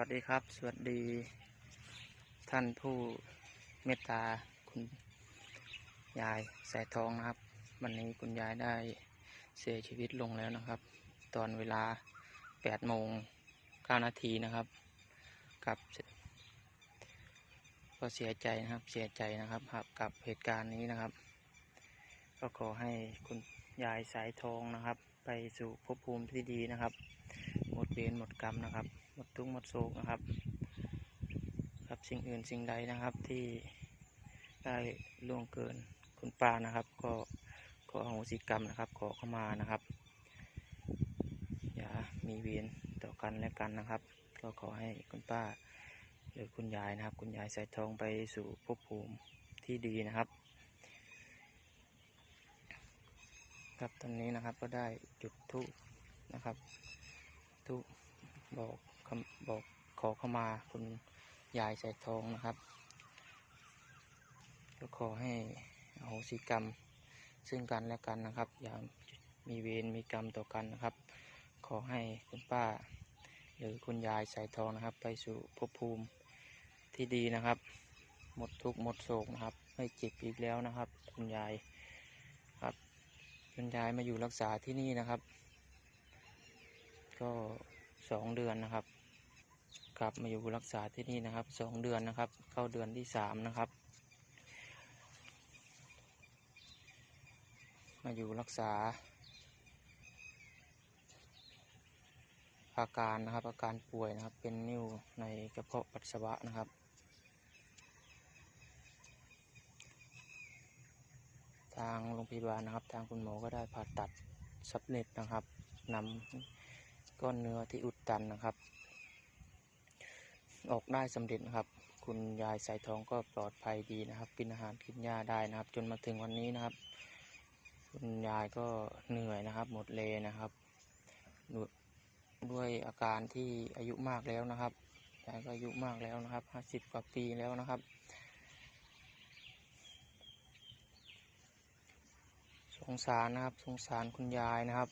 วัสดีครับ สวัสดี ท่านผู้เมตตาคุณยายสายทองนะครับ วันนี้คุณยายได้เสียชีวิตลงแล้วนะครับ ตอนเวลา8โมง9นาทีนะครับ กับ ก็เสียใจนะครับเสียใจนะครับครับกับเหตุการณ์นี้นะครับ ก็ขอให้คุณ ยายสายทองนะครับ ไปสู่ภพภูมิที่ดีนะครับ หมดเวรหมดกรรมนะครับ หมดทุกข์หมดโศกนะครับ ครับสิ่งอื่นสิ่งใดนะครับที่ได้ล่วงเกินคุณป้านะครับ ก็ขออโหสิกรรมนะครับ ขอเข้ามานะครับ อย่ามีเวรต่อกันและกันนะครับ ก็ขอให้คุณป้าหรือคุณยายนะครับ คุณยายใส่ทองไปสู่ภพภูมิที่ดีนะครับ ครับตอนนี้นะครับก็ได้จุดธูปนะครับธูปบอกคำบอกขอเข้ามาคุณยายใส่ทองนะครับก็ขอให้อโหสิกรรมซึ่งกันและกันนะครับ อย่ามีเวรมีกรรมต่อกันนะครับ ขอให้คุณป้า หรือคุณยายใส่ทองนะครับ ไปสู่ภพภูมิที่ดีนะครับ หมดทุกข์หมดโศกนะครับ ไม่เจ็บอีกแล้วนะครับ คุณยาย คุณยายมาอยู่รักษาที่นี่นะครับ ก็สองเดือนนะครับ กลับมาอยู่รักษาที่นี่นะครับสองเดือนนะครับ เข้าเดือนที่สามนะครับ มาอยู่รักษา อาการนะครับอาการป่วยนะครับ เป็นนิ่วในกระเพาะปัสสาวะนะครับ ทางโรงพยาบาลนะครับ ทางคุณหมอก็ได้ผ่าตัดสำเร็จนะครับนำก้อนเนื้อที่อุดตันนะครับ ออกได้สำเร็จนะครับ คุณยายสายทองก็ปลอดภัยดีนะครับ กินอาหารกินยาได้นะครับ จนมาถึงวันนี้นะครับ คุณยายก็เหนื่อยนะครับ หมดแรงนะครับด้วยอาการที่อายุมากแล้วนะครับยายก็อายุมากแล้วนะครับห้าสิบกว่าปีแล้วนะครับ สงสารนะครับ สงสารคุณยายนะครับ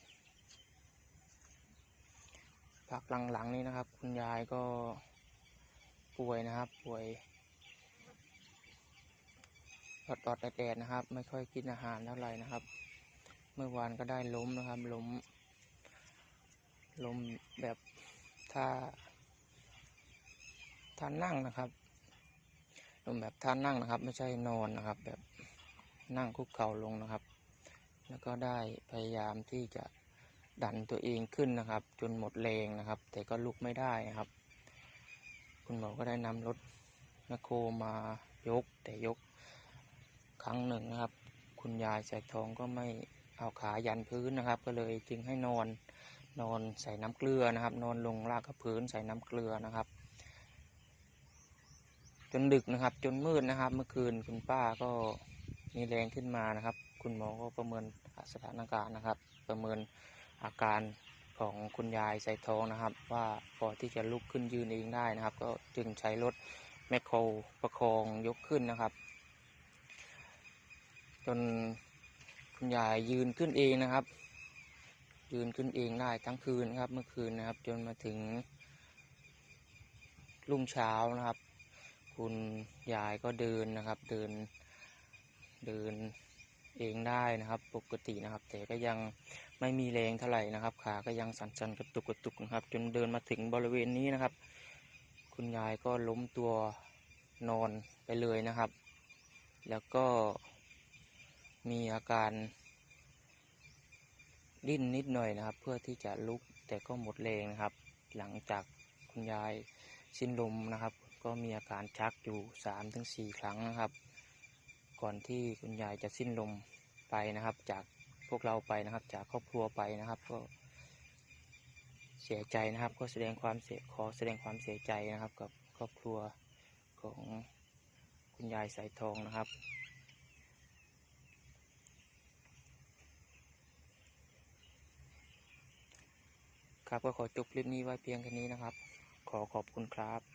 พักหลังๆนี้นะครับ คุณยายก็ป่วยนะครับ ป่วยตอดๆแดดๆนะครับ ไม่ค่อยกินอาหารเท่าไหร่นะครับ เมื่อวานก็ได้ล้มนะครับ ล้ม ล้มแบบท่าท่านั่งนะครับล้มแบบท่านั่งนะครับ ไม่ใช่นอนนะครับ แบบนั่งคุกเข่าลงนะครับ แล้วก็ได้พยายามที่จะดันตัวเองขึ้นนะครับ จนหมดแรงนะครับ แต่ก็ลุกไม่ได้นะครับ คุณหมอก็ได้นำรถแมคโครมายก แต่ยกครั้งหนึ่งนะครับ คุณยายแสกทองก็ไม่เอาขายันพื้นนะครับ ก็เลยจึงให้นอนนอนใส่น้ำเกลือนะครับ นอนลงลากกับพื้นใส่น้ำเกลือนะครับ จนดึกนะครับ จนมืดนะครับ เมื่อคืนคุณป้าก็มีแรงขึ้นมานะครับ คุณหมอก็ประเมินสถานการณ์นะครับ ประเมินอาการของคุณยายใส่ทองนะครับ ว่าพอที่จะลุกขึ้นยืนเองได้นะครับ ก็จึงใช้รถแมคโครประคองยกขึ้นนะครับ จนคุณยายยืนขึ้นเองนะครับ ยืนขึ้นเองได้ทั้งคืนครับ เมื่อคืนนะครับ จนมาถึงรุ่งเช้านะครับ คุณยายก็เดินนะครับ เดินเดิน เองได้นะครับ ปกตินะครับ แต่ก็ยังไม่มีแรงเท่าไหร่นะครับ ขาก็ยังสั่นๆกระตุกกระตุกนะครับ จนเดินมาถึงบริเวณนี้นะครับ คุณยายก็ล้มตัวนอนไปเลยนะครับ แล้วก็มีอาการดิ้นนิดหน่อยนะครับ เพื่อที่จะลุกแต่ก็หมดแรงนะครับ หลังจากคุณยายสิ้นลมนะครับ ก็มีอาการชักอยู่สามถึงสี่ครั้งนะครับ ก่อนที่คุณยายจะสิ้นลมไปนะครับ จากพวกเราไปนะครับ จากครอบครัวไปนะครับ ก็เสียใจนะครับ ก็แสดงความเสียขอแสดงความเสียใจนะครับ กับครอบครัวของคุณยายสายทองนะครับครับก็ขอจบคลิปนี้ไว้เพียงแค่นี้นะครับ ขอขอบคุณครับ